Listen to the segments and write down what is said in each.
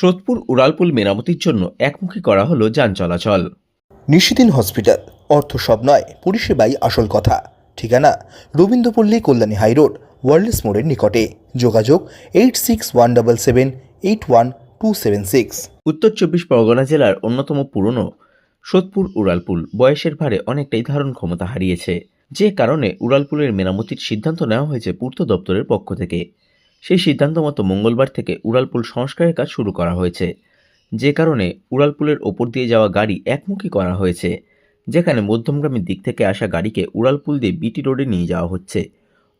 সোদপুর উড়ালপুল মেরামতির জন্য একমুখী করা হলো যান চলাচল। নিশিদিন হসপিটাল। অর্থ সব নয় পরিষেবাই আসল কথা। ঠিকানা রবীন্দ্রপল্লী কল্যাণী হাইরোড ওয়ার্ল্ডস মোড়ের নিকটে। যোগাযোগ eight six one double seven eight one two seven six. উত্তর চব্বিশ পরগনা জেলার অন্যতম পুরনো সোদপুর উড়ালপুল। বয়সের ভারে অনেকটাই ধারণ ক্ষমতা হারিয়েছে। যে কারণে উড়ালপুলের মেরামতির সিদ্ধান্ত নেওয়া হয়েছে পূর্ত দপ্তরের পক্ষ থেকে। সেই সিদ্ধান্ত মতো মঙ্গলবার থেকে উড়ালপুল সংস্কারের কাজ শুরু করা হয়েছে। যে কারণে উড়ালপুলের ওপর দিয়ে যাওয়া গাড়ি একমুখী করা হয়েছে, যেখানে মধ্যমগ্রামের দিক থেকে আসা গাড়িকে উড়ালপুল দিয়ে বিটি রোডে নিয়ে যাওয়া হচ্ছে।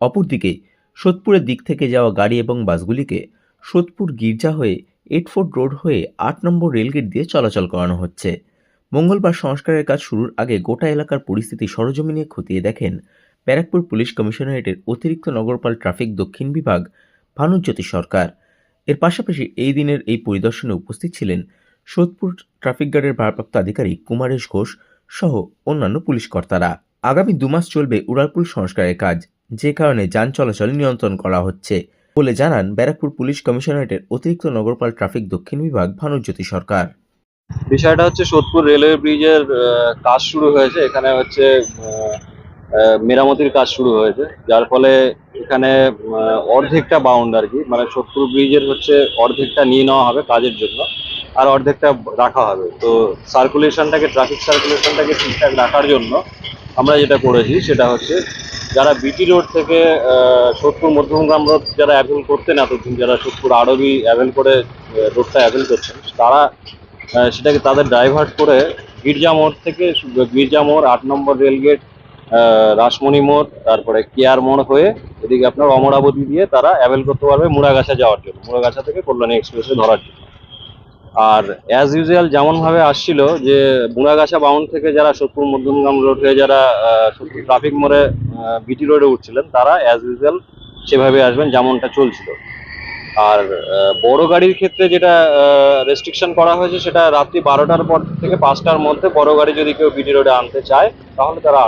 অপরদিকে সোদপুরের দিক থেকে যাওয়া গাড়ি এবং বাসগুলিকে সোদপুর গির্জা হয়ে এটফোর্ড রোড হয়ে আট নম্বর রেলগেট দিয়ে চলাচল করানো হচ্ছে। মঙ্গলবার সংস্কারের কাজ শুরুর আগে গোটা এলাকার পরিস্থিতি সরজমিনে খতিয়ে দেখেন ব্যারাকপুর পুলিশ কমিশনারেটের অতিরিক্ত নগরপাল ট্রাফিক দক্ষিণ বিভাগ ভানুজ্যোতি সরকার। এর পাশাপাশি এই দিনের এই পরিদর্শনে উপস্থিত ছিলেন সোদপুর ট্রাফিক গার্ডের ভারপ্রাপ্ত আধিকারিক কুমারেশ ঘোষ সহ অন্যান্য পুলিশ কর্তারা। আগামী দুমাস চলবে উড়ালপুল সংস্কারের কাজ। যে কারণে যান চলাচল নিয়ন্ত্রণ করা হচ্ছে বলে জানান ব্যারাকপুর পুলিশ কমিশনারেটের অতিরিক্ত নগরপাল ট্রাফিক দক্ষিণ বিভাগ ভানুজ্যোতি সরকার। বিষয়টা হচ্ছে সোদপুর রেলওয়ে ব্রিজের কাজ শুরু হয়েছে। এখানে হচ্ছে মেরামতির কাজ শুরু হয়েছে। যার ফলে এখানে অর্ধেকটা বাউন্ড আর কি। মানে সোদপুর ব্রিজের হচ্ছে অর্ধেকটা নিয়ে নেওয়া হবে কাজের জন্য, আর অর্ধেকটা রাখা হবে। তো সার্কুলেশনটাকে ট্রাফিক সার্কুলেশনটাকে ঠিকঠাক রাখার জন্য আমরা যেটা করেছি, সেটা হচ্ছে যারা বিটি রোড থেকে সোদপুর মধ্যমগ্রাম রোড যারা অ্যাভেল করতেন এতদিন, যারা সোদপুর আরবি অ্যাভেল করে রোডটা অ্যাভেল করছেন, তারা সেটাকে তাদের ডাইভার্ট করে গির্জা মোড় থেকে, গির্জা মোড় আট নম্বর রেলগেট রাসমণি মোড়, তারপরে কেয়ার মোড় হয়ে এদিকে আপনার অমরাবতী দিয়ে তারা অ্যাভেল করতে পারবে মুড়াগাছা যাওয়ার জন্য। মুড়াগাছা থেকে কল্যাণী এক্সপ্রেসে ধরার জন্য। আর অ্যাজ ইউজুয়াল যেমন ভাবে আসছিল যে মুড়াগাছা বাউন্ড থেকে যারা সোদপুর, মধ্যমগ্রাম রোড হয়ে যারা সোদপুর ট্রাফিক মোড়ে বিটি রোডে উঠছিলেন, তারা অ্যাজ ইউজুয়াল সেভাবে আসবেন যেমনটা চলছিল। আর বড় গাড়ির ক্ষেত্রে যেটা রেস্ট্রিকশন করা হয়েছে সেটা রাত্রি বারোটার পর থেকে পাঁচটার মধ্যে বড় গাড়ি যদি কেউ বিটি রোডে আনতে চায়, তাহলে তারা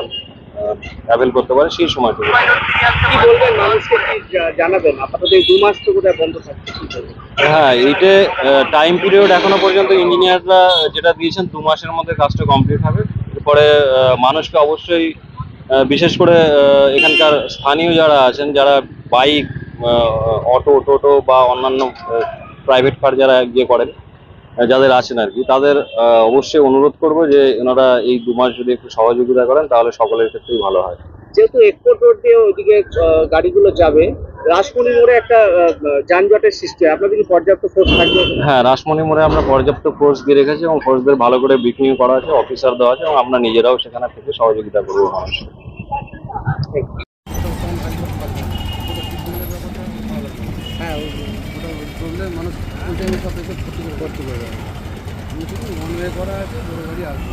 অ্যাভেল করতে পারে সেই সময়টুকু। কি বলবেন মানুষকে জানাবেন? আপাতত এই দু মাস তো বন্ধ থাকছে হ্যাঁ এইটে টাইম পিরিয়ড এখনও পর্যন্ত ইঞ্জিনিয়াররা যেটা দিয়েছেন দু মাসের মধ্যে কাজটা কমপ্লিট হবে। এরপরে মানুষকে অবশ্যই বিশেষ করে এখানকার স্থানীয় যারা আছেন যারা বাইক অটো টোটো বা অন্যান্য প্রাইভেট কার যারা ইয়ে করেন যাদের আছেন আর কি তাদের অবশ্যই অনুরোধ করব যে ওনারা এই দু মাস যদি একটু সহযোগিতা করেন তাহলে সকলের ক্ষেত্রেই ভালো হয়। যেহেতু এক্সপোর্ট রোড দিয়ে ওইদিকে গাড়িগুলো যাবে রাসমণি মোড়ে একটা যানজটের সৃষ্টি হয়। আপনাদের কি পর্যাপ্ত ফোর্স থাকবে? হ্যাঁ রাসমণি মোড়ে আমরা পর্যাপ্ত ফোর্স দিয়ে রেখেছি এবং ফোর্সদের ভালো করে ব্রিফিং করা আছে অফিসার দেওয়া আছে এবং আমরা নিজেরাও সেখানে থেকে সহযোগিতা করব মানুষকে হ্যাঁ প্রবলেম মানুষ আমি টাইমে সব এসে ক্ষতি করে। করতে আমি শুধু ওয়ান ওয়ে করা আছে বড় গাড়ি আসবে